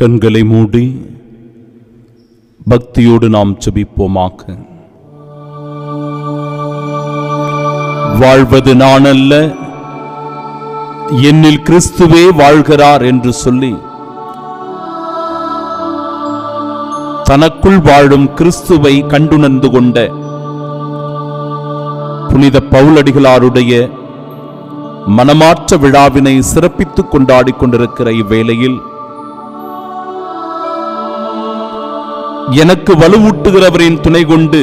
கண்களை மூடி பக்தியோடு நாம் செபிப்போமாக வாழ்வது நான் அல்ல என்னில் கிறிஸ்துவே வாழ்கிறார் என்று சொல்லி தனக்குள் வாழும் கிறிஸ்துவை கண்டுணர்ந்து கொண்ட புனித பவுலடிகளாருடைய மனமாற்ற விழாவினை சிறப்பித்துக் கொண்டாடிக் கொண்டிருக்கிற இவ்வேளையில் எனக்கு வலுவூட்டுகிறவரின் துணை கொண்டு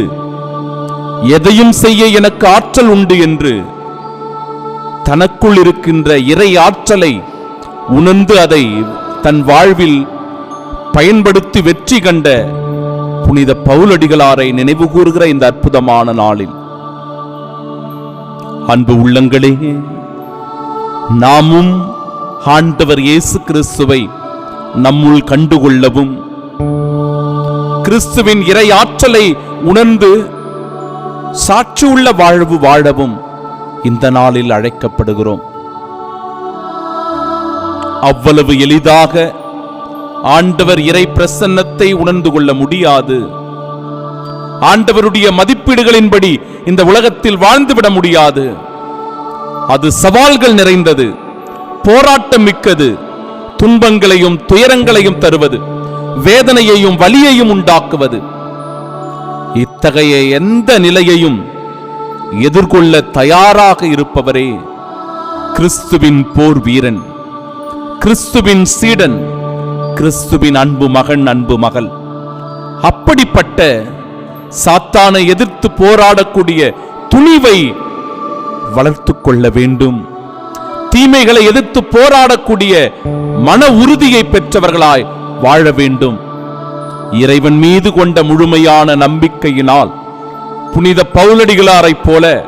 எதையும் செய்ய எனக்கு ஆற்றல் உண்டு என்று தனக்குள் இருக்கின்ற இறை ஆற்றலை உணர்ந்து அதை தன் வாழ்வில் பயன்படுத்தி வெற்றி கண்ட புனித பவுலடிகளாரை நினைவு கூறுகிற இந்த அற்புதமான நாளில். அன்பு உள்ளங்களே நாமும் ஆண்டவர் இயேசு கிறிஸ்துவை நம்முள் கண்டுகொள்ளவும் கிறிஸ்துவின் இறை ஆற்றலை உணர்ந்து சாட்சியுள்ள வாழ்வு வாழவும் இந்த நாளில் அழைக்கப்படுகிறோம். அவ்வளவு எளிதாக ஆண்டவர் இறை பிரசன்னத்தை உணர்ந்து கொள்ள முடியாது. ஆண்டவருடைய மதிப்பீடுகளின்படி இந்த உலகத்தில் வாழ்ந்துவிட முடியாது. அது சவால்கள் நிறைந்தது போராட்டம் மிக்கது துன்பங்களையும் துயரங்களையும் தருவது. வேதனையையும் வலியையும் உண்டாக்குவது. இத்தகைய எந்த நிலையையும் எதிர்கொள்ள தயாராக இருப்பவரே கிறிஸ்துவின் போர் வீரன் கிறிஸ்துவின் சீடன் கிறிஸ்துவின் அன்பு மகன் அன்பு மகள். அப்படிப்பட்ட சாத்தானை எதிர்த்து போராடக்கூடிய துணிவை வளர்த்து கொள்ள வேண்டும். தீமைகளை எதிர்த்து போராடக்கூடிய மன உறுதியை பெற்றவர்களாய் வாழ வேண்டும். இறைவன் மீது கொண்ட முழுமையான நம்பிக்கையினால் புனித பவுலடிகளாரைப் போல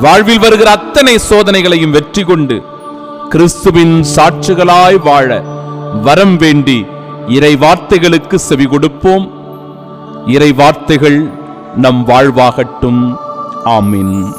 வாழ்வில் வருகிற அத்தனை சோதனைகளையும் வெற்றி கொண்டு கிறிஸ்துவின் சாட்சிகளாய் வாழ வரம் வேண்டி இறை வார்த்தைகளுக்கு செவி கொடுப்போம். இறை வார்த்தைகள் நம் வாழ்வாகட்டும். ஆமீன்.